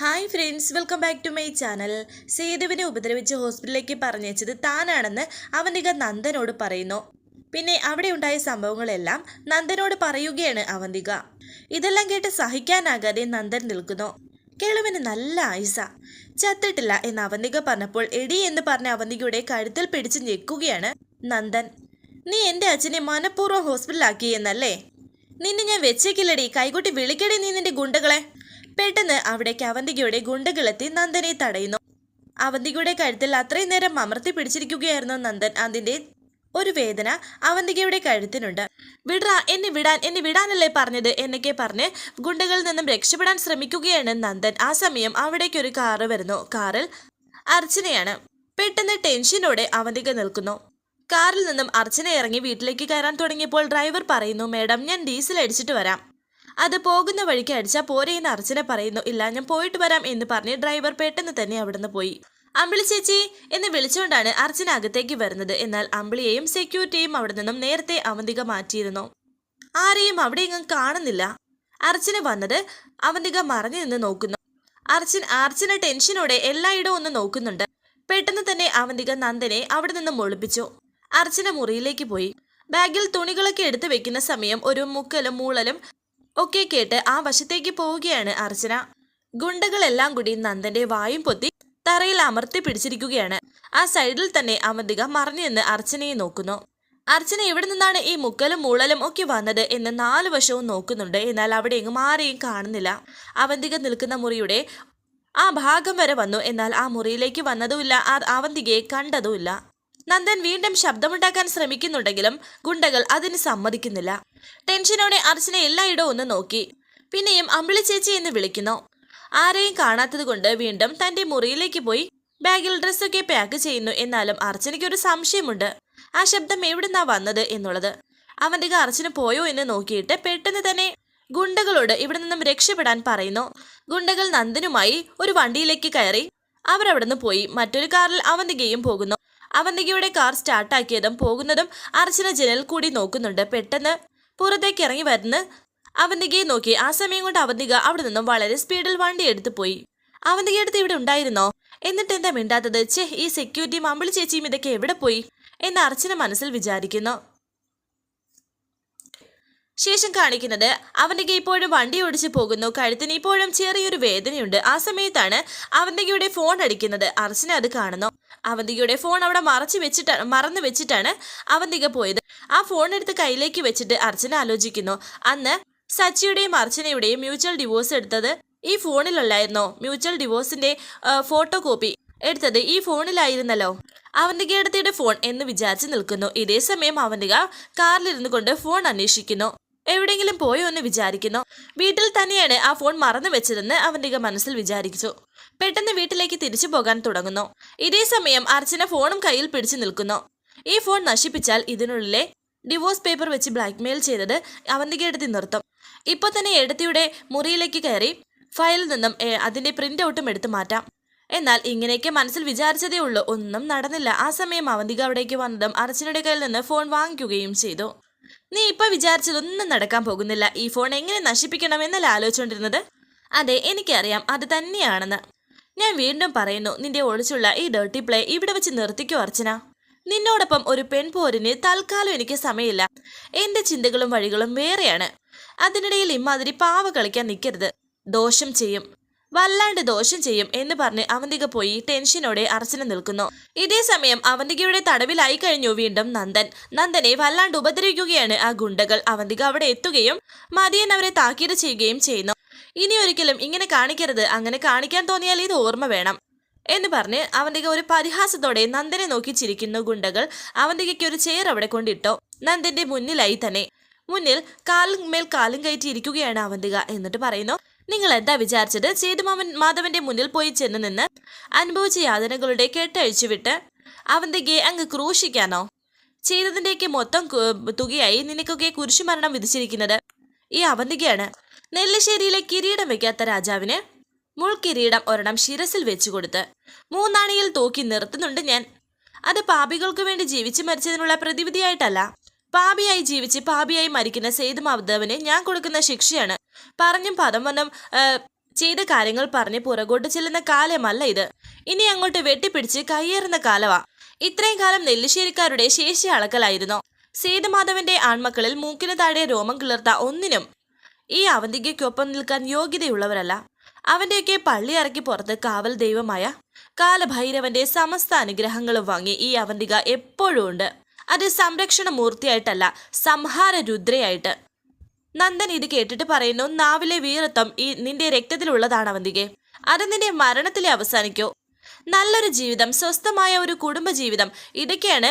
Hi friends welcome back to my channel സേതുവിനെ ഉപദ്രവിച്ച് ഹോസ്പിറ്റലിലേക്ക് പറഞ്ഞയച്ചത് താനാണെന്ന് അവന്തിക നന്ദനോട് പറയുന്നു. പിന്നെ അവിടെ ഉണ്ടായ സംഭവങ്ങളെല്ലാം നന്ദനോട് പറയുകയാണ് അവന്തിക ഇതെല്ലാം കേട്ട് സഹിക്കാനാകാതെ നന്ദൻ നിൽക്കുന്നു. കേളുവിന് നല്ല ആയുസ. ചത്തിട്ടില്ല എന്ന് അവന്തിക പറഞ്ഞപ്പോൾ എടി എന്ന് പറഞ്ഞ അവന്തികയുടെ കഴുത്തിൽ പിടിച്ച് ഞെക്കുകയാണ് നന്ദൻ. നീ എന്റെ അച്ഛനെ മനഃപൂർവം ഹോസ്പിറ്റലാക്കി എന്നല്ലേ? നിന്നെ ഞാൻ വെച്ചേക്കില്ലടി. കൈകൂട്ടി വിളിക്കടി നീ നിന്റെ ഗുണ്ടകളെ. പെട്ടെന്ന് അവിടേക്ക് അവന്തികയുടെ ഗുണ്ടകളെത്തി നന്ദനെ തടയുന്നു. അവന്തികയുടെ കഴുത്തിൽ അത്രയും നേരം അമർത്തി പിടിച്ചിരിക്കുകയായിരുന്നു നന്ദൻ. അതിന്റെ ഒരു വേദന അവന്തികയുടെ കഴുത്തിനുണ്ട്. വിടാ എന്നെ വിടാൻ എന്നെ വിടാനല്ലേ പറഞ്ഞത്? എന്നൊക്കെ പറഞ്ഞ് ഗുണ്ടകളിൽ നിന്നും രക്ഷപ്പെടാൻ ശ്രമിക്കുകയാണ് നന്ദൻ. ആ സമയം അവിടേക്ക് ഒരു കാറ് വരുന്നു. കാറിൽ അർച്ചനയാണ്. പെട്ടെന്ന് ടെൻഷനോടെ അവന്തിക നിൽക്കുന്നു. കാറിൽ നിന്നും അർച്ചന ഇറങ്ങി വീട്ടിലേക്ക് കയറാൻ തുടങ്ങിയപ്പോൾ ഡ്രൈവർ പറയുന്നു മേഡം ഞാൻ ഡീസൽ അടിച്ചിട്ട് വരാം. അത് പോകുന്ന വഴിക്ക് അടിച്ചാൽ പോരെ എന്ന് അർച്ചന പറയുന്നു. ഇല്ല ഞാൻ പോയിട്ട് വരാം എന്ന് പറഞ്ഞ് ഡ്രൈവർ പെട്ടെന്ന് തന്നെ അവിടുന്ന് പോയി. അമ്പിളി ചേച്ചി എന്ന് വിളിച്ചുകൊണ്ടാണ് അർച്ചന അകത്തേക്ക് വരുന്നത്. എന്നാൽ അമ്പിളിയെയും സെക്യൂരിറ്റിയും അവിടെ നിന്നും നേരത്തെ അവന്തിക മാറ്റിയിരുന്നു. ആരെയും അവിടെ എങ്ങും കാണുന്നില്ല. അർച്ചന വന്നത് അവന്തിക മറഞ്ഞു നിന്ന് നോക്കുന്നു. അർച്ചൻ അർച്ചന ടെൻഷനോടെ എല്ലായിടവും ഒന്ന് നോക്കുന്നുണ്ട്. പെട്ടെന്ന് തന്നെ അവന്തിക നന്ദനെ അവിടെ നിന്നും ഒളിപ്പിച്ചു. അർച്ചന മുറിയിലേക്ക് പോയി. ബാഗിൽ തുണികളൊക്കെ എടുത്തു വെക്കുന്ന സമയം ഒരു മുക്കലും മൂളലും ഒക്കെ കേട്ട് ആ വശത്തേക്ക് പോവുകയാണ് അർച്ചന. ഗുണ്ടകളെല്ലാം കൂടി നന്ദന്റെ വായും പൊത്തി തറയിൽ അമർത്തി പിടിച്ചിരിക്കുകയാണ്. ആ സൈഡിൽ തന്നെ അവന്തിക മറിഞ്ഞു നിന്ന് അർച്ചനയെ നോക്കുന്നു. അർച്ചന എവിടെ നിന്നാണ് ഈ മുക്കലും മൂളലും ഒക്കെ വന്നത് എന്ന് നാല് വശവും നോക്കുന്നുണ്ട്. എന്നാൽ അവിടെ എങ്ങും ആരെയും കാണുന്നില്ല. അവന്തിക നിൽക്കുന്ന മുറിയുടെ ആ ഭാഗം വരെ വന്നു. എന്നാൽ ആ മുറിയിലേക്ക് വന്നതുമില്ല. ആ അവന്തികയെ കണ്ടതുമില്ല. നന്ദൻ വീണ്ടും ശബ്ദമുണ്ടാക്കാൻ ശ്രമിക്കുന്നുണ്ടെങ്കിലും ഗുണ്ടകൾ അതിന് സമ്മതിക്കുന്നില്ല. ടെൻഷനോടെ അർച്ചന എല്ലായിടവും ഒന്ന് നോക്കി. പിന്നെയും അമ്പിളി ചേച്ചി എന്ന് വിളിക്കുന്നു. ആരെയും കാണാത്തതുകൊണ്ട് വീണ്ടും തന്റെ മുറിയിലേക്ക് പോയി ബാഗിൽ ഡ്രസ്സൊക്കെ പാക്ക് ചെയ്യുന്നു എന്നാലും അർച്ചനയ്ക്ക് ഒരു സംശയമുണ്ട്. ആ ശബ്ദം എവിടുന്നാ വന്നത് എന്നുള്ളത്. അവന്റെ അർച്ചന പോയോ എന്ന് നോക്കിയിട്ട് പെട്ടെന്ന് തന്നെ ഗുണ്ടകളോട് ഇവിടെ നിന്നും രക്ഷപ്പെടാൻ പറയുന്നു. ഗുണ്ടകൾ നന്ദനുമായി ഒരു വണ്ടിയിലേക്ക് കയറി. അവരവിടുന്ന് പോയി. മറ്റൊരു കാറിൽ അവന്തികയും പോകുന്നു. അവന്തികയുടെ കാർ സ്റ്റാർട്ടാക്കിയതും പോകുന്നതും അർച്ചന ജനൽ കൂടി നോക്കുന്നുണ്ട്. പെട്ടെന്ന് പുറത്തേക്ക് ഇറങ്ങി വരുന്ന അവന്തികയെ നോക്കി. ആ സമയം കൊണ്ട് അവന്തിക അവിടെ നിന്നും വളരെ സ്പീഡിൽ വണ്ടി എടുത്തു പോയി. അവന്തിക അടുത്ത് ഇവിടെ ഉണ്ടായിരുന്നോ? എന്നിട്ട് എന്താ മിണ്ടാത്തത്? ചെ ഈ സെക്യൂരിറ്റി മമ്പിളി ചേച്ചിയും ഇതൊക്കെ എവിടെ പോയി? എന്ന് അർച്ചന മനസ്സിൽ വിചാരിക്കുന്നു. ശേഷം കാണിക്കുന്നത് അവന്തിക ഇപ്പോഴും വണ്ടി ഓടിച്ചു പോകുന്നു. കഴുത്തിന് ഇപ്പോഴും ചെറിയൊരു വേദനയുണ്ട്. ആ സമയത്താണ് അവന്തികയുടെ ഫോൺ അടിക്കുന്നത്. അർച്ചന അത് കാണുന്നു. അവന്തികയുടെ ഫോൺ അവിടെ മറച്ചു വെച്ചിട്ടാണ് മറന്നു വെച്ചിട്ടാണ് അവന്തിക പോയത്. ആ ഫോൺ എടുത്ത് കയ്യിലേക്ക് വെച്ചിട്ട് അർച്ചന ആലോചിക്കുന്നു. അന്ന് സച്ചിയുടെയും അർച്ചനയുടെയും മ്യൂച്വൽ ഡിവോഴ്സ് എടുത്തത് ഈ ഫോണിലല്ലായിരുന്നോ? മ്യൂച്വൽ ഡിവോഴ്സിന്റെ ഫോട്ടോ കോപ്പി എടുത്തത് ഈ ഫോണിലായിരുന്നല്ലോ. അവന്തികയുടെ ഫോൺ എന്ന് വിചാരിച്ച് നിൽക്കുന്നു. ഇതേ സമയം അവന്തിക കാറിലിരുന്നു കൊണ്ട് ഫോൺ അന്വേഷിക്കുന്നു. എവിടെയെങ്കിലും പോയോ എന്ന് വിചാരിക്കുന്നു. വീട്ടിൽ തന്നെയാണ് ആ ഫോൺ മറന്നു വെച്ചതെന്ന് അവന്തിക മനസ്സിൽ വിചാരിച്ചു. പെട്ടെന്ന് വീട്ടിലേക്ക് തിരിച്ചു പോകാൻ തുടങ്ങുന്നു. ഇതേ സമയം അർച്ചന ഫോണും കയ്യിൽ പിടിച്ചു നിൽക്കുന്നു. ഈ ഫോൺ നശിപ്പിച്ചാൽ ഇതിനുള്ളിലെ ഡിവോഴ്സ് പേപ്പർ വെച്ച് ബ്ലാക്ക്മെയിൽ ചെയ്തത് അവന്തിക എടുത്ത് നിർത്തും. ഇപ്പോൾ തന്നെ എടുത്തിയുടെ മുറിയിലേക്ക് കയറി ഫയലിൽ നിന്നും അതിന്റെ പ്രിന്റ് ഔട്ടും എടുത്തു മാറ്റാം. എന്നാൽ ഇങ്ങനെയൊക്കെ മനസ്സിൽ വിചാരിച്ചതേ ഉള്ളൂ. ഒന്നും നടന്നില്ല. ആ സമയം അവന്തിക അവിടേക്ക് വന്നതും അർച്ചനയുടെ കയ്യിൽ നിന്ന് ഫോൺ വാങ്ങിക്കുകയും ചെയ്തു. നീ ഇപ്പൊ വിചാരിച്ചതൊന്നും നടക്കാൻ പോകുന്നില്ല. ഈ ഫോൺ എങ്ങനെ നശിപ്പിക്കണം എന്നല്ല ആലോചിച്ചുകൊണ്ടിരുന്നത് അതെ എനിക്കറിയാം. അത് തന്നെയാണെന്ന്. ഞാൻ വീണ്ടും പറയുന്നു നിന്റെ ഒളിച്ചുള്ള ഈ ഡേർട്ടി പ്ലേ ഇവിടെ വെച്ച് നിർത്തിക്കോ അർച്ചന. നിന്നോടൊപ്പം ഒരു പെൺപോരിന് തൽക്കാലം എനിക്ക് സമയമില്ല. എന്റെ ചിന്തകളും വഴികളും വേറെയാണ്. അതിനിടയിൽ ഇമ്മാതിരി പാവ കളിക്കാൻ നിൽക്കരുത് ദോഷം ചെയ്യും. വല്ലാണ്ട് ദോഷം ചെയ്യും എന്ന് പറഞ്ഞ് അവന്തിക പോയി ടെൻഷനോടെ അർച്ചന നിൽക്കുന്നു. ഇതേ സമയം അവന്തികയുടെ തടവിലായി കഴിഞ്ഞു വീണ്ടും നന്ദൻ. നന്ദനെ വല്ലാണ്ട് ഉപദ്രവിക്കുകയാണ് ആ ഗുണ്ടകൾ. അവന്തിക അവിടെ എത്തുകയും മതിയൻ അവരെ താക്കീത് ചെയ്യുകയും ചെയ്യുന്നു. ഇനി ഒരിക്കലും ഇങ്ങനെ കാണിക്കരുത്. അങ്ങനെ കാണിക്കാൻ തോന്നിയാൽ ഇത് ഓർമ്മ വേണം എന്ന് പറഞ്ഞ് അവന്തിക ഒരു പരിഹാസത്തോടെ നന്ദനെ നോക്കി ചിരിക്കുന്ന ഗുണ്ടകൾ. അവന്തികയ്ക്ക് ഒരു ചെയർ അവിടെ കൊണ്ടിട്ടോ. നന്ദന്റെ മുന്നിലായി തന്നെ. മുന്നിൽ കാലും മേൽ കാലും കയറ്റി ഇരിക്കുകയാണ് അവന്തിക. എന്നിട്ട് പറയുന്നു നിങ്ങൾ എന്താ വിചാരിച്ചത്? സേതുമാമൻ മാധവന്റെ മുന്നിൽ പോയി ചെന്ന് നിന്ന് അനുഭവിച്ച യാതനകളുടെ കെട്ടഴിച്ചുവിട്ട് അവന്തികയെ അങ്ങ് ക്രൂശിക്കാനോ? ചെയ്തതിന്റെയൊക്കെ മൊത്തം തുകയായി നിനക്കൊക്കെ കുരിശുമരണം വിധിച്ചിരിക്കുന്നത് ഈ അവന്തികയാണ്. നെല്ലിശ്ശേരിയിലെ കിരീടം വെക്കാത്ത രാജാവിന് മുൾക്കിരീടം ഒരെണ്ണം ശിരസിൽ വെച്ചു കൊടുത്ത് മൂന്നാണിയിൽ തൂക്കി നിർത്തുന്നുണ്ട് ഞാൻ. അത് പാപികൾക്ക് വേണ്ടി ജീവിച്ച് മരിച്ചതിനുള്ള പ്രതിവിധിയായിട്ടല്ല. പാപിയായി ജീവിച്ച് പാപിയായി മരിക്കുന്ന സേതുമാധവന് ഞാൻ കൊടുക്കുന്ന ശിക്ഷയാണ്. പറഞ്ഞും പദം വന്നും ചെയ്ത കാര്യങ്ങൾ പറഞ്ഞ് പുറകോട്ട് ചെല്ലുന്ന കാലമല്ല ഇത്. ഇനി അങ്ങോട്ട് വെട്ടിപ്പിടിച്ച് കയ്യേറുന്ന കാലമാ. ഇത്രയും കാലം നെല്ലിശ്ശേരിക്കാരുടെ ശേഷി അളക്കലായിരുന്നു. സേതുമാധവന്റെ ആൺമക്കളിൽ മൂക്കിന് താഴെ രോമം കിളിർത്ത ഒന്നിനും ഈ അവന്തികയ്ക്കൊപ്പം നിൽക്കാൻ യോഗ്യതയുള്ളവരല്ല. അവന്റെയൊക്കെ പള്ളി ഇറക്കി പുറത്ത് കാവൽ ദൈവമായ കാലഭൈരവന്റെ സമസ്ത അനുഗ്രഹങ്ങളും വാങ്ങി ഈ അവന്തിക എപ്പോഴും ഉണ്ട്. അത് സംരക്ഷണ മൂർത്തിയായിട്ടല്ല സംഹാര രുദ്രയായിട്ട് നന്ദൻ ഇത് കേട്ടിട്ട് പറയുന്നു നാവിലെ വീരത്വം ഈ നിന്റെ രക്തത്തിലുള്ളതാണ് അവന്തികെ അത് നിന്റെ മരണത്തിലെ അവസാനിക്കോ. നല്ലൊരു ജീവിതം സ്വസ്ഥമായ ഒരു കുടുംബ ജീവിതം ഇതൊക്കെയാണ്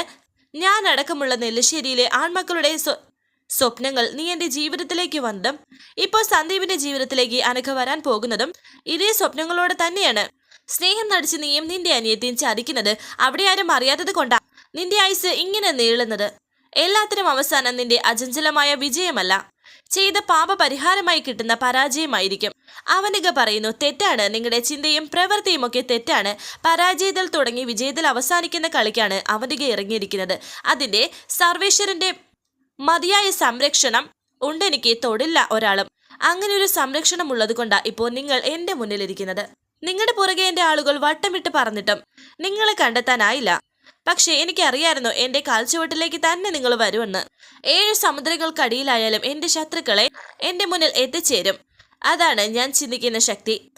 ഞാൻ അടക്കമുള്ള നെല്ലിശ്ശേരിയിലെ ആൺമക്കളുടെ സ്വപ്നങ്ങൾ. നീ എന്റെ ജീവിതത്തിലേക്ക് വന്നതും ഇപ്പോൾ സന്ദീപിന്റെ ജീവിതത്തിലേക്ക് അനഘ വരാൻ പോകുന്നതും ഇതേ സ്വപ്നങ്ങളോട് തന്നെയാണ്. സ്നേഹം നടിച്ച് നീയും നിന്റെ അനിയത്തെയും ചതിക്കുന്നത് അവിടെ ആരും അറിയാത്തത് കൊണ്ടാ നിന്റെ ആയുസ് ഇങ്ങനെ നീളുന്നത്. എല്ലാത്തിനും അവസാനം നിന്റെ അചഞ്ചലമായ വിജയമല്ല. ചെയ്ത പാപപരിഹാരമായി കിട്ടുന്ന പരാജയമായിരിക്കും. അവനിക പറയുന്നു തെറ്റാണ്. നിങ്ങളുടെ ചിന്തയും പ്രവൃത്തിയും ഒക്കെ തെറ്റാണ്. പരാജയത്തിൽ തുടങ്ങി വിജയത്തിൽ അവസാനിക്കുന്ന കളിക്കാണ് അവനിക ഇറങ്ങിയിരിക്കുന്നത്. അതിന്റെ സർവേശ്വരന്റെ മതിയായ സംരക്ഷണം ഉണ്ടെനിക്ക് തൊടില്ല ഒരാളും. അങ്ങനെ ഒരു സംരക്ഷണം ഉള്ളത് കൊണ്ടാ ഇപ്പോൾ നിങ്ങൾ എന്റെ മുന്നിലിരിക്കുന്നത്. നിങ്ങളുടെ പുറകെ എന്റെ ആളുകൾ വട്ടമിട്ട് പറഞ്ഞിട്ടും നിങ്ങളെ കണ്ടെത്താനായില്ല. പക്ഷേ എനിക്കറിയായിരുന്നു എന്റെ കാൽച്ചുവട്ടിലേക്ക് തന്നെ നിങ്ങൾ വരുമെന്ന്. ഏഴ് സമുദ്രങ്ങൾക്കടിയിലായാലും എന്റെ ശത്രുക്കളെ എന്റെ മുന്നിൽ എത്തിച്ചേരും. അതാണ് ഞാൻ ചിന്തിക്കുന്ന ശക്തി.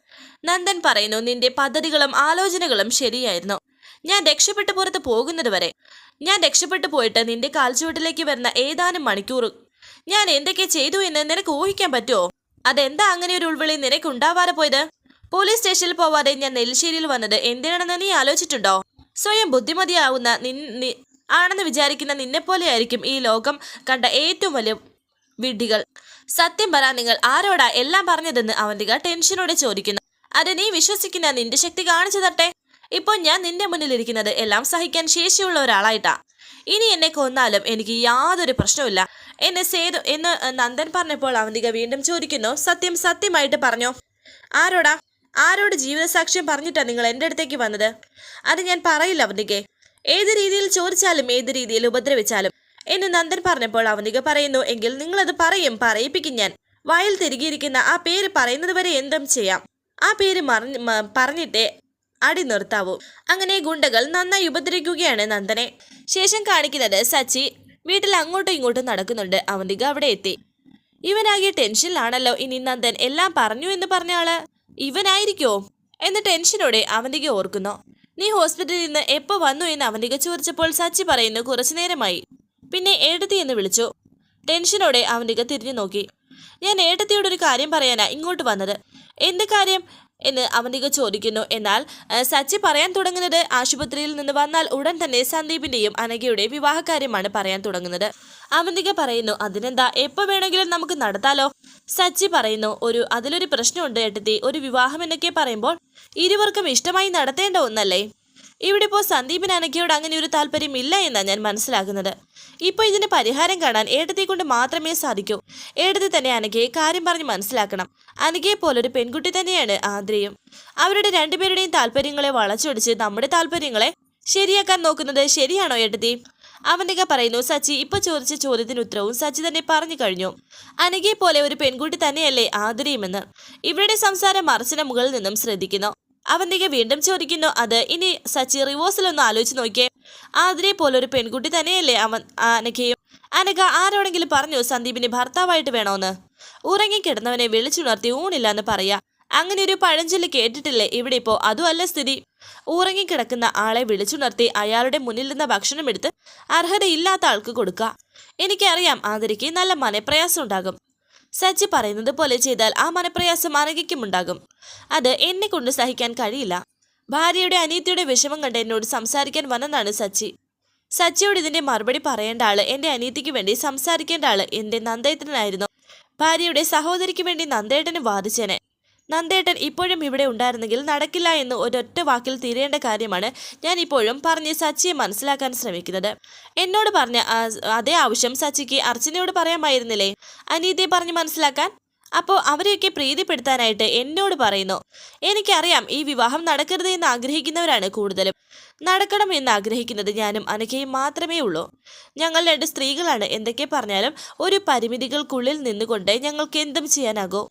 നന്ദൻ പറയുന്നു നിന്റെ പദ്ധതികളും ആലോചനകളും ശരിയായിരുന്നു. ഞാൻ രക്ഷപ്പെട്ടു പുറത്ത് പോകുന്നത് വരെ ഞാൻ രക്ഷപ്പെട്ടു പോയിട്ട് നിന്റെ കാൽച്ചുവട്ടിലേക്ക് വരുന്ന ഏതാനും മണിക്കൂർ. ഞാൻ എന്തൊക്കെ ചെയ്തു എന്ന് നിനക്ക് ഊഹിക്കാൻ പറ്റുമോ? അതെന്താ അങ്ങനെ ഒരു ഉൾവിളി നിനക്ക് ഉണ്ടാവാതെ പോയത്? പോലീസ് സ്റ്റേഷനിൽ പോവാതെ ഞാൻ നെല്ലിശ്ശേരിയിൽ വന്നത് എന്തിനാണെന്ന് നീ ആലോചിച്ചിട്ടുണ്ടോ? സ്വയം ബുദ്ധിമതിയാവുന്ന നിൻ നി- ആണെന്ന് വിചാരിക്കുന്ന നിന്നെപ്പോലെയായിരിക്കും ഈ ലോകം കണ്ട ഏറ്റവും വലിയ വിഡ്ഢികൾ. സത്യം പറ നിങ്ങൾ ആരോടാ എല്ലാം പറഞ്ഞതെന്ന് അവന്തിക ടെൻഷനോടെ ചോദിക്കുന്നു. അത് നീ വിശ്വസിക്കുന്ന നിന്റെ ശക്തി കാണിച്ചു തട്ടെ ഇപ്പോൾ ഞാൻ നിന്റെ മുന്നിലിരിക്കുന്നത് എല്ലാം സഹിക്കാൻ ശേഷിയുള്ള ഒരാളായിട്ടാ. ഇനി എന്നെ കൊന്നാലും എനിക്ക് യാതൊരു പ്രശ്നവുമില്ല. എന്നെ സേതു എന്ന് നന്ദൻ പറഞ്ഞപ്പോൾ അവന്തിക വീണ്ടും ചോദിക്കുന്നു സത്യം സത്യമായിട്ട് പറഞ്ഞോ? ആരോടാ? ആരോട് ജീവിതസാക്ഷ്യം പറഞ്ഞിട്ടാ നിങ്ങൾ എന്റെ അടുത്തേക്ക് വന്നത്? അത് ഞാൻ പറയില്ല അവന്തികെ ഏത് രീതിയിൽ ചോദിച്ചാലും ഏത് രീതിയിൽ ഉപദ്രവിച്ചാലും. എന്ന് നന്ദൻ പറഞ്ഞപ്പോൾ അവനിക പറയുന്നു എങ്കിൽ നിങ്ങളത് പറയും പറയിപ്പിക്കും ഞാൻ. വയൽ തിരികിയിരിക്കുന്ന ആ പേര് പറയുന്നത് വരെ എന്തും ചെയ്യാം. ആ പേര് മറിഞ്ഞ് പറഞ്ഞിട്ടേ അടി നിർത്താവൂ. അങ്ങനെ ഗുണ്ടകൾ നന്നായി ഉപദ്രവിക്കുകയാണ് നന്ദനെ. ശേഷം കാണിക്കുന്നത് സച്ചി വീട്ടിൽ അങ്ങോട്ടും ഇങ്ങോട്ടും നടക്കുന്നുണ്ട്. അവന്തിക അവിടെ എത്തി. ഇവനാകെ ടെൻഷനിലാണല്ലോ ഇനി നന്ദൻ എല്ലാം പറഞ്ഞു എന്ന് പറഞ്ഞ ആൾ. ഇവനായിരിക്കോ? എന്ന് ടെൻഷനോടെ അവന്തിക ഓർക്കുന്നു. നീ ഹോസ്പിറ്റലിൽ നിന്ന് എപ്പോ വന്നു എന്ന് അവന്തിക ചോദിച്ചപ്പോൾ സച്ചി പറയുന്നു കുറച്ചു നേരമായി. പിന്നെ ഏടത്തി എന്ന് വിളിച്ചു. ടെൻഷനോടെ അവന്തിക തിരിഞ്ഞു നോക്കി. ഞാൻ ഏട്ടത്തിയോടൊരു കാര്യം പറയാനാ ഇങ്ങോട്ട് വന്നത്. എന്ത് കാര്യം? എന്ന് അവന്തിക ചോദിക്കുന്നു. എന്നാൽ സച്ചി പറയാൻ തുടങ്ങുന്നത് ആശുപത്രിയിൽ നിന്ന് വന്നാൽ ഉടൻ തന്നെ സന്ദീപിന്റെയും അനഘയുടെയും വിവാഹകാര്യമാണ് പറയാൻ തുടങ്ങുന്നത്. അവന്തിക പറയുന്നു അതിനെന്താ? എപ്പോ വേണമെങ്കിലും നമുക്ക് നടത്താലോ? സച്ചി പറയുന്നു ഒരു അതിലൊരു പ്രശ്നമുണ്ട് ഏട്ടത്തി. ഒരു വിവാഹം എന്നൊക്കെ പറയുമ്പോൾ ഇരുവർക്കും ഇഷ്ടമായി നടത്തേണ്ട ഒന്നല്ലേ? ഇവിടെ ഇപ്പോൾ സന്ദീപിന് അനഘയോട് അങ്ങനെ ഒരു താല്പര്യം ഇല്ല എന്നാണ് ഞാൻ മനസ്സിലാക്കുന്നത്. ഇപ്പോൾ ഇതിന് പരിഹാരം കാണാൻ ഏടത്തെ കൊണ്ട് മാത്രമേ സാധിക്കൂ. ഏടത്തെ തന്നെ അനഘയെ കാര്യം പറഞ്ഞ് മനസ്സിലാക്കണം. അനഘയെ പോലൊരു പെൺകുട്ടി തന്നെയാണ് ആദ്രയും അവരുടെ രണ്ടുപേരുടെയും താല്പര്യങ്ങളെ വളച്ചൊടിച്ച് നമ്മുടെ താല്പര്യങ്ങളെ ശരിയാക്കാൻ നോക്കുന്നത് ശരിയാണോ ഏട്ടത്തി? അവന്തിക പറയുന്നു സച്ചി ഇപ്പൊ ചോദിച്ച ചോദ്യത്തിന് ഉത്തരവും സച്ചി തന്നെ പറഞ്ഞു കഴിഞ്ഞു. അനഘയെ പോലെ ഒരു പെൺകുട്ടി തന്നെയല്ലേ ആദരിയുമെന്ന് ഇവരുടെ സംസാരം മറച്ചിന് മുകളിൽ നിന്നും ശ്രദ്ധിക്കുന്നു. അവന്തിക വീണ്ടും ചോദിക്കുന്നു അത് ഇനി സച്ചി റിവേഴ്സിലൊന്ന് ആലോചിച്ച് നോക്കിയേ. ആതിരെ പോലെ ഒരു പെൺകുട്ടി തന്നെയല്ലേ അവൻ അനഘയും? അനഘ ആരോടെങ്കിലും പറഞ്ഞു സന്ദീപിന് ഭർത്താവായിട്ട് വേണോന്ന്? ഉറങ്ങിക്കിടന്നവനെ വിളിച്ചുണർത്തി ഊണില്ലാന്ന് പറയാ. അങ്ങനെ ഒരു പഴഞ്ചൊല്ല് കേട്ടിട്ടില്ലേ? ഇവിടെ ഇപ്പോ അതുമല്ല സ്ഥിതി. ഉറങ്ങിക്കിടക്കുന്ന ആളെ വിളിച്ചുണർത്തി അയാളുടെ മുന്നിൽ നിന്ന് ഭക്ഷണം എടുത്ത് അർഹതയില്ലാത്ത ആൾക്ക് കൊടുക്കുക എനിക്കറിയാം ആതിരയ്ക്ക് നല്ല മനപ്രയാസം ഉണ്ടാകും. സച്ചി പറയുന്നത് പോലെ ചെയ്താൽ ആ മനപ്രയാസം അനഘയ്ക്കുമുണ്ടാകും അത് എന്നെ കൊണ്ട് സഹിക്കാൻ കഴിയില്ല. ഭാര്യയുടെ അനിയത്തിയുടെ വിഷമം കണ്ട് എന്നോട് സംസാരിക്കാൻ വന്നതാണ് സച്ചി സച്ചിയോട് ഇതിന്റെ മറുപടി പറയേണ്ട ആൾ എന്റെ അനിയത്തിക്ക് വേണ്ടി സംസാരിക്കേണ്ട ആൾ എന്റെ നന്ദേട്ടനായിരുന്നു. ഭാര്യയുടെ സഹോദരിക്ക് വേണ്ടി നന്ദേട്ടന് വാദിച്ചേനെ. നന്ദേട്ടൻ ഇപ്പോഴും ഇവിടെ ഉണ്ടായിരുന്നെങ്കിൽ നടക്കില്ല എന്ന് ഒരൊറ്റ വാക്കിൽ തീരേണ്ട കാര്യമാണ് ഞാൻ ഇപ്പോഴും പറഞ്ഞ് സച്ചിയെ മനസ്സിലാക്കാൻ ശ്രമിക്കുന്നത്. എന്നോട് പറഞ്ഞ അതേ ആവശ്യം സച്ചിക്ക് അർച്ചനയോട് പറയാമായിരുന്നില്ലേ? അനീതിയെ പറഞ്ഞ് മനസ്സിലാക്കാൻ? അപ്പോൾ അവരെയൊക്കെ പ്രീതിപ്പെടുത്താനായിട്ട് എന്നോട് പറയുന്നു. എനിക്കറിയാം ഈ വിവാഹം നടക്കരുത് എന്ന് ആഗ്രഹിക്കുന്നവരാണ് കൂടുതലും. നടക്കണം എന്ന് ആഗ്രഹിക്കുന്നത് ഞാനും അനഘയും മാത്രമേ ഉള്ളൂ. ഞങ്ങൾ രണ്ട് സ്ത്രീകളാണ്. എന്തൊക്കെ പറഞ്ഞാലും ഒരു പരിമിതികൾക്കുള്ളിൽ നിന്നുകൊണ്ട് ഞങ്ങൾക്ക് എന്തും ചെയ്യാനാകൂ.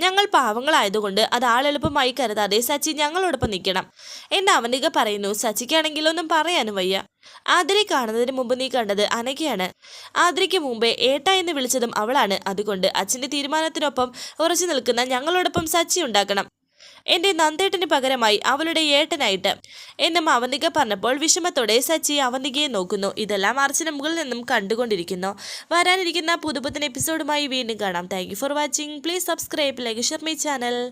ഞങ്ങൾ പാവങ്ങളായതുകൊണ്ട് അത് ആളെളുപ്പമായി കരുതാതെ സച്ചി ഞങ്ങളോടൊപ്പം നിൽക്കണം. എന്ന് അവനിക പറയുന്നു സച്ചിക്കാണെങ്കിൽ ഒന്നും പറയാനും വയ്യ. ആതിരെ കാണുന്നതിന് മുമ്പ് നീ കണ്ടത് അനഘയാണ്. ആതിരയ്ക്ക് മുമ്പേ ഏട്ട എന്ന് വിളിച്ചതും അവളാണ്. അതുകൊണ്ട് അച്ഛന്റെ തീരുമാനത്തിനൊപ്പം ഉറച്ചു നിൽക്കുന്ന ഞങ്ങളോടൊപ്പം സച്ചി ഉണ്ടാക്കണം. എന്റെ നന്ദേട്ടന് പകരമായി അവളുടെ ഏട്ടനായിട്ട്. എന്നും അവന്തിക പറഞ്ഞപ്പോൾ വിഷമത്തോടെ സച്ചി അവന്തികയെ നോക്കുന്നു. ഇതെല്ലാം അർച്ചന മുകളിൽ നിന്നും കണ്ടുകൊണ്ടിരിക്കുന്നു. വരാനിരിക്കുന്ന പുതുപുത്തൻ എപ്പിസോഡുമായി വീണ്ടും കാണാം. Thank for watching please subscribe like share my channel